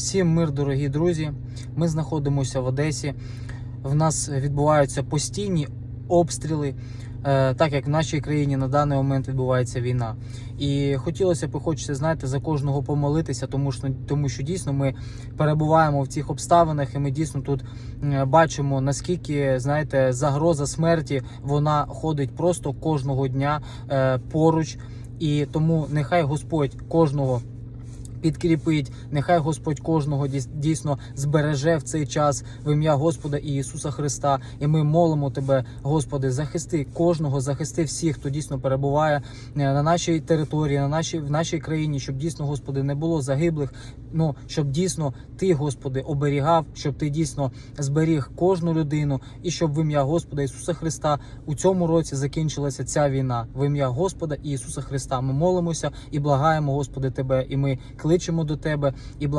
Всім мир, дорогі друзі. Ми знаходимося в Одесі. В нас відбуваються постійні обстріли, е, так як в нашій країні на даний момент відбувається війна. І хотілося б, хочеться, знаєте, за кожного помолитися, тому що тому що дійсно ми перебуваємо в цих обставинах, і ми дійсно тут е, бачимо наскільки знаєте, загроза смерті вона ходить просто кожного дня е, поруч. І тому нехай Господь кожного підкріпить, нехай Господь кожного дійс- дійсно збереже в цей час в ім'я Господа і Ісуса Христа. І ми молимо Тебе, Господи, захисти кожного, захисти всіх, хто дійсно перебуває е, на нашій території, на нашій в нашій країні, щоб дійсно, Господи, не було загиблих. Ну щоб дійсно Ти, Господи, оберігав, щоб Ти дійсно зберіг кожну людину, і щоб в ім'я Господа Ісуса Христа у цьому році закінчилася ця війна. В ім'я Господа і Ісуса Христа. Ми молимося і благаємо, Господи, Тебе, і ми кличемо до Тебе і